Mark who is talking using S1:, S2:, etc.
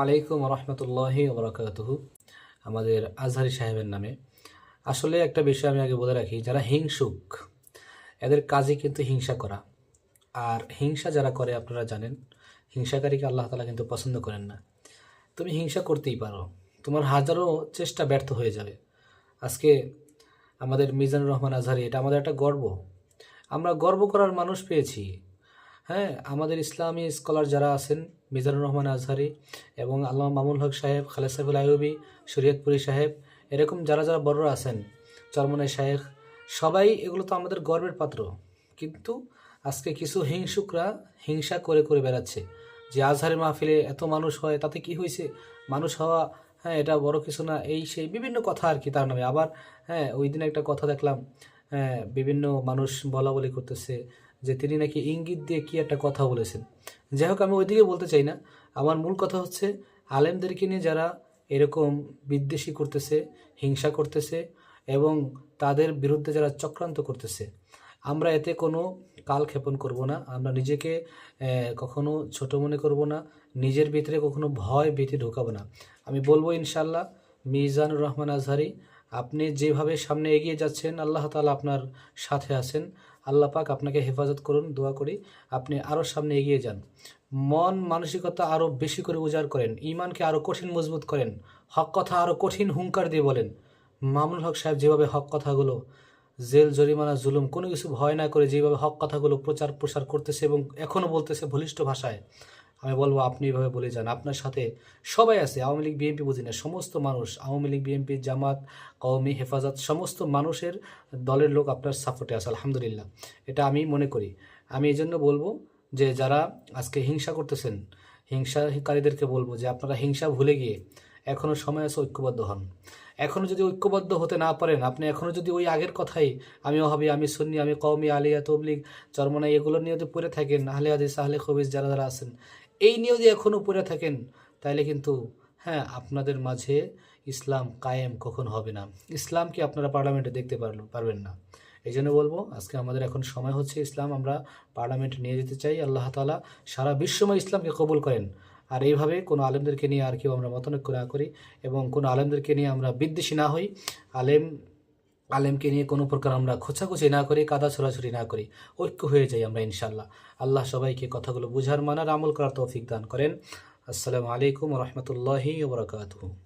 S1: আলাইকুম রহমতুল্লাহি ওবরাকাতুহু, আমাদের আজহারি সাহেবের নামে। আসলে একটা বিষয় আমি আগে বলে রাখি, যারা হিংসুক, এদের কাজই কিন্তু হিংসা করা। আর হিংসা যারা করে, আপনারা জানেন, হিংসাকারীকে আল্লাহ তালা কিন্তু পছন্দ করেন না। তুমি হিংসা করতেই পারো, তোমার হাজারো চেষ্টা ব্যর্থ হয়ে যাবে। আজকে আমাদের মিজানুর রহমান আজহারি, এটা আমাদের একটা গর্ব। আমরা গর্ব করার মানুষ পেয়েছি। হ্যাঁ আমাদের ইসলামী স্কলার যারা আছেন মিজানুর রহমান আজহারি এবং আল্লাহ মামুল হক সাহেব, খালেদ আয়ুবী শরীয়তপুরি সাহেব, এরকম যারা যারা বড়রা আছেন, চরমনাই শাহেখ সবাই এগুলো তো আমাদের গর্বের পাত্র। কিন্তু আজকে কিছু হিংসুকরা হিংসা করে করে বেড়াচ্ছে যে আজহারের মাহফিলে এত মানুষ হয়, তাতে কি হয়েছে? মানুষ হওয়া হ্যাঁ এটা বড় কিছু না, এই সেই বিভিন্ন কথা আর কি তার নামে। আবার হ্যাঁ ওই দিন একটা কথা দেখলাম হ্যাঁ বিভিন্ন মানুষ বলা বলি করতেছে যে তিনি নাকি ইঙ্গিত দিয়ে কি একটা কথা বলেছেন। যাই হোক, আমি ওইদিকে বলতে চাই না। আমার মূল কথা হচ্ছে, আলেমদেরকে নিয়ে যারা এরকম বিদ্বেষী করতেছে, হিংসা করতেছে এবং তাদের বিরুদ্ধে যারা চক্রান্ত করতেছে, আমরা এতে কোনো কাল ক্ষেপণ করব না। আমরা নিজেকে কখনো ছোট মনে করব না, নিজের ভিতরে কখনো ভয় ভীতি ঢোকাবো না। আমি বলব ইনশাল্লাহ মিজানুর রহমান আজহারি, আপনি যেভাবে সামনে এগিয়ে যাচ্ছেন, আল্লাহ তাআলা আপনার সাথে আছেন। আল্লাহ পাক আপনাকে হেফাজত করুন, দোয়া করি। আপনি আরও সামনে এগিয়ে যান। মন মানসিকতা আরও বেশি করে উজাড় করেন। ইমানকে আরও কঠিন মজবুত করেন। হক কথা আরও কঠিন হুঙ্কার দিয়ে বলেন। মামুনুল হক সাহেব যেভাবে হক কথাগুলো, জেল, জরিমানা, জুলুম কোনো কিছু ভয় না করে যেভাবে হক কথাগুলো প্রচার প্রসার করতেছে এবং এখনও বলতেছে বলিষ্ঠ ভাষায় আমি বলব আপনি এভাবে বলে যান। আপনার সাথে সবাই আছে, আওয়ামী লীগ, বিএনপি বুঝি না, সমস্ত মানুষ, আওয়ামী লীগ, বিএনপি, জামাত, কওমি, হেফাজত, সমস্ত মানুষের দলের লোক আপনার সাপোর্টে আছে, আলহামদুলিল্লাহ। এটা আমি মনে করি। আমি এই জন্য বলব যে যারা আজকে হিংসা করতেছেন, হিংসাকারীদেরকে বলব যে আপনারা হিংসা ভুলে গিয়ে এখনও সময় আছে ঐক্যবদ্ধ হন। এখনও যদি ঐক্যবদ্ধ হতে না পারেন, আপনি এখনও যদি ওই আগের কথাই, আমি ওহাবি আমি সুন্নি, আমি কওমি, আলিয়া, তবলিগ, চরমনাই, এগুলো নিয়ে যদি পড়ে থাকেন, আহলে হাদিস, আহলে খবিজ যারা যারা আছেন, এই নিয়েও যদি এখনও পড়ে থাকেন তাহলে কিন্তু হ্যাঁ আপনাদের মাঝে ইসলাম কায়েম কখন হবে না? ইসলামকে আপনারা পার্লামেন্টে দেখতে পারল, পারবেন না? এই জন্য বলব, আজকে আমাদের এখন সময় হচ্ছে ইসলাম, আমরা পার্লামেন্টে নিয়ে যেতে চাই। আল্লাহ তালা সারা বিশ্বময় ইসলামকে কবুল করেন। আর এইভাবে কোনো আলেমদেরকে নিয়ে আর কেউ আমরা মতনৈক্য না করি এবং কোনো আলেমদেরকে নিয়ে আমরা বিদ্বেষী না হই। আলেম, আলেমকে নিয়ে কোনো প্রকার আমরা খোঁচাখুচি না করি, কাদা ছড়াছড়ি না করি। ঐক্য হয়ে যাই আমরা ইনশাল্লাহ আল্লাহ সবাইকে কথাগুলো বুঝার, মানার, আমল করার তৌফিক দান করেন। আসসালামু আলাইকুম রহমতুল্লাহি ওবরাকাতুহু